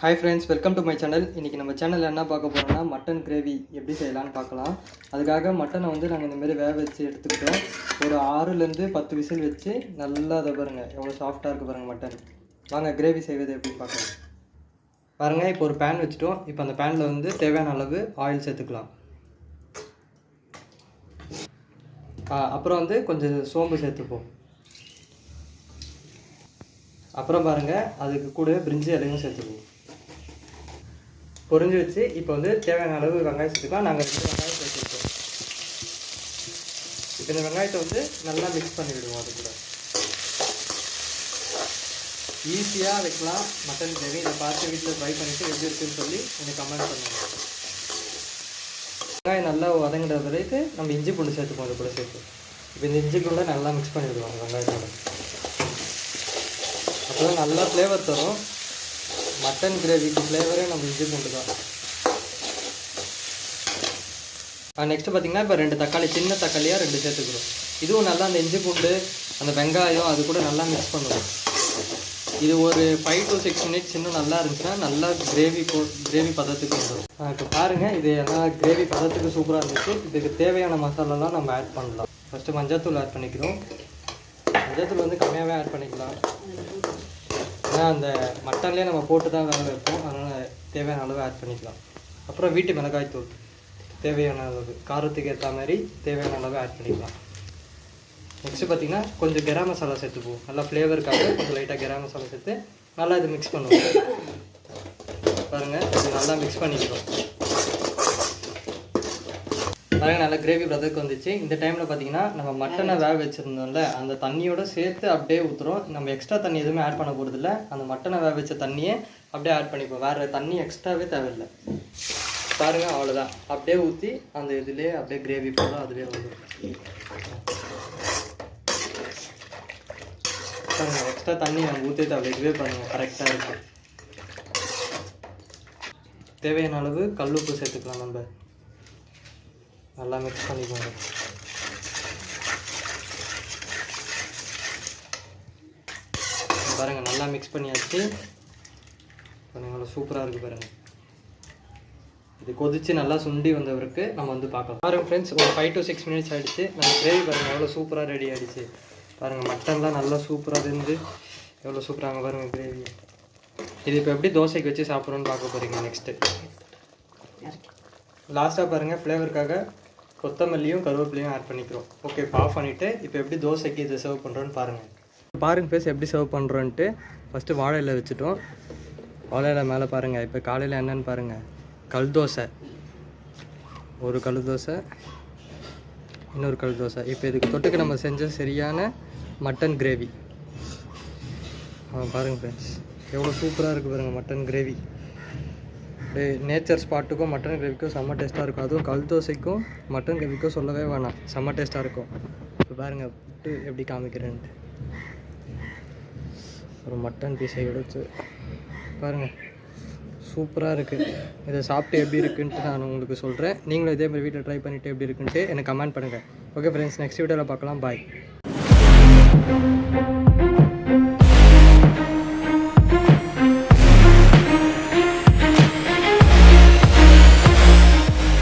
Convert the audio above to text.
Hi friends welcome to my channel இன்றைக்கி நம்ம சேனலில் என்ன பார்க்க போகிறோம்னா மட்டன் கிரேவி எப்படி செய்யலாம்னு பார்க்கலாம். அதுக்காக மட்டனை வந்து நாங்கள் இந்தமாரி வேக வச்சு எடுத்துக்கிட்டோம். ஒரு ஆறுலேருந்து பத்து விசில் வச்சு நல்லா அதை பாருங்கள் எவ்வளோ சாஃப்டாக இருக்குது பாருங்கள் மட்டன் வாங்க கிரேவி செய்வது எப்படின்னு பார்க்கலாம். பாருங்கள் இப்போ ஒரு பேன் வச்சுட்டோம். இப்போ அந்த பேனில் வந்து தேவையான அளவு ஆயில் சேர்த்துக்கலாம். அப்புறம் வந்து கொஞ்சம் சோம்பு சேர்த்துப்போம். அப்புறம் பாருங்கள் அதுக்கு கூட பிரிஞ்சி இலையும் சேர்த்துக்குவோம் பொரிஞ்சு வச்சு இப்போ வந்து தேவையான அளவு வெங்காயம் சேர்த்துக்கலாம். நாங்கள் ரெண்டு வெங்காயம் சேர்த்துருக்கோம் இப்போ இந்த வெங்காயத்தை வந்து நல்லா மிக்ஸ் பண்ணி விடுவோம் அது கூட. ஈஸியாக வைக்கலாம். மட்டன் கிரேவி இதை பார்த்து வீட்டில் ட்ரை பண்ணிவிட்டு எப்படி இருக்குன்னு சொல்லி எனக்கு கமெண்ட் பண்ணுங்கள் வெங்காயம் நல்லா வதங்கிற வரைக்கும் நம்ம இஞ்சி பூண்டு சேர்த்துப்போம் அது கூட சேர்த்து. இப்போ இந்த இஞ்சி பூண்டை நல்லா மிக்ஸ் பண்ணி விடுவாங்க வெங்காயத்தோட. அப்போ நல்லா ஃப்ளேவர் தரும். மட்டன் கிரேவிக்கு ஃப்ளேவரே நம்ம இஞ்சி பூண்டு தான் நெக்ஸ்ட்டு பார்த்திங்கன்னா இப்போ ரெண்டு தக்காளி சின்ன தக்காளியாக ரெண்டு சேர்த்துக்கிறோம். இதுவும் நல்லா அந்த இஞ்சி பூண்டு அந்த வெங்காயம் அது கூட நல்லா மிக்ஸ் பண்ணுவோம். இது ஒரு ஃபைவ் டு சிக்ஸ் மினிட்ஸ் இன்னும் நல்லா இருந்துச்சுன்னா நல்லா கிரேவி போ கிரேவி பதத்துக்கு வந்துடும் இப்போ பாருங்கள் இது எல்லாம் கிரேவி பதத்துக்கு சூப்பராக இருந்துச்சு. இதுக்கு தேவையான மசாலாலாம் நம்ம ஆட் பண்ணலாம். ஃபஸ்ட்டு மஞ்சள்தூள் ஆட் பண்ணிக்கிறோம். மஞ்சள்தூள் வந்து கம்மியாகவே ஆட் பண்ணிக்கலாம். ஏன்னா அந்த மட்டன்லேயே நம்ம போட்டு தான் வேக வைப்போம். அதனால் தேவையான அளவு ஆட் பண்ணிக்கலாம். அப்புறம் வீட்டு மிளகாய் தூள் தேவையான அளவு. காரத்துக்கு ஏற்ற மாதிரி தேவையான அளவு ஆட் பண்ணிக்கலாம். நெக்ஸ்ட்டு பார்த்தீங்கன்னா கொஞ்சம் கரம் மசாலா சேர்த்துக்குவோம். நல்லா ஃப்ளேவருக்காக கொஞ்சம் லைட்டாக கரம் மசாலா சேர்த்து நல்லா இது மிக்ஸ் பண்ணுவோம். பாருங்கள் நல்லா மிக்ஸ் பண்ணிக்கிறோம். பாருங்க நல்லா கிரேவி பிரதருக்கு வந்துச்சு. இந்த டைமில் பார்த்தீங்கன்னா நம்ம மட்டனை வேக வச்சுருந்தோம்ல அந்த தண்ணியோட சேர்த்து அப்படியே ஊற்றுறோம் நம்ம எக்ஸ்ட்ரா தண்ணி எதுவுமே ஆட் பண்ண போகிறதில்ல அந்த மட்டனை வேக வச்ச தண்ணியே அப்படியே ஆட் பண்ணிப்போம். வேறு தண்ணி எக்ஸ்ட்ராவே தேவையில்லை. பாருங்க அவ்வளோதான் அப்படியே ஊற்றி அந்த இதுலேயே அப்படியே கிரேவி போல அதுலேயே வந்துடும் பாருங்க எக்ஸ்ட்ரா தண்ணி நம்ம ஊற்றி தேவை இதுவே பாருங்க கரெக்டாக இருக்கு. தேவையான அளவு கல் உப்பு சேர்த்துக்கலாம் நம்ம. நல்லா மிக்ஸ் பண்ணிக்கோங்க. பாருங்க நல்லா மிக்ஸ் பண்ணியாச்சு. நல்லா சூப்பராக இருக்குது பாருங்க. இது கொதிச்சு நல்லா சுண்டி வந்தவருக்கு நம்ம வந்து பார்க்கலாம். பாருங்க ஃப்ரெண்ட்ஸ் ஒரு ஃபைவ் டு சிக்ஸ் மினிட்ஸ் ஆயிடுச்சு. நம்ம கிரேவி பாருங்க எவ்வளோ சூப்பராக ரெடி ஆயிடுச்சு. பாருங்க மட்டன்லாம் நல்லா சூப்பராக இருந்து எவ்வளோ சூப்பராக பாருங்க கிரேவி இது இப்போ எப்படி தோசைக்கு வச்சு சாப்பிட்றோன்னு பார்க்க போறீங்க நெக்ஸ்ட்டு லாஸ்ட்டாக பாருங்கள் ஃப்ளேவருக்காக கொத்தமல்லியும் கருவேப்பிலையும் ஆட் பண்ணிக்கிறோம். ஓகே இப்போ ஆஃப் பண்ணிவிட்டு இப்போ எப்படி தோசைக்கு இதை சர்வ் பண்ணுறோன்னு பாருங்கள் பாருங்கள் ஃபேஸ் எப்படி சர்வ் பண்ணுறோன்ட்டு ஃபஸ்ட்டு வாழை இலை வச்சுட்டோம். வாழை இலை மேலே பாருங்கள் இப்போ காலையில் என்னன்னு பாருங்கள் கல் தோசை. ஒரு கல் தோசை இன்னொரு கல் தோசை. இப்போ இதுக்கு தொட்டுக்கு நம்ம செஞ்ச சரியான மட்டன் கிரேவி பாருங்கள் ஃப்ரெண்ட்ஸ் எவ்வளோ சூப்பராக இருக்குது பாருங்கள் மட்டன் கிரேவி அப்படியே நேச்சர் ஸ்பாட்டுக்கும் மட்டன் கிரேவிக்கும் செம்ம டேஸ்ட்டாக இருக்கும். அதுவும் கல் தோசைக்கும் மட்டன் கிரேவிக்கும் சொல்லவே வேணாம். செம்ம டேஸ்ட்டாக இருக்கும். இப்போ பாருங்கள் புட்டு எப்படி காமிக்கிறேன்ட்டு. ஒரு மட்டன் பீஸை எடுத்து பாருங்கள் சூப்பராக இருக்குது இதை சாப்பிட்டு எப்படி இருக்குன்ட்டு நான் உங்களுக்கு சொல்கிறேன் நீங்களும் இதே மாதிரி வீட்டில் ட்ரை பண்ணிவிட்டு எப்படி இருக்குன்ட்டு எனக்கு கமெண்ட் பண்ணுங்கள் ஓகே ஃப்ரெண்ட்ஸ் நெக்ஸ்ட் வீடியோவில் பார்க்கலாம். பாய்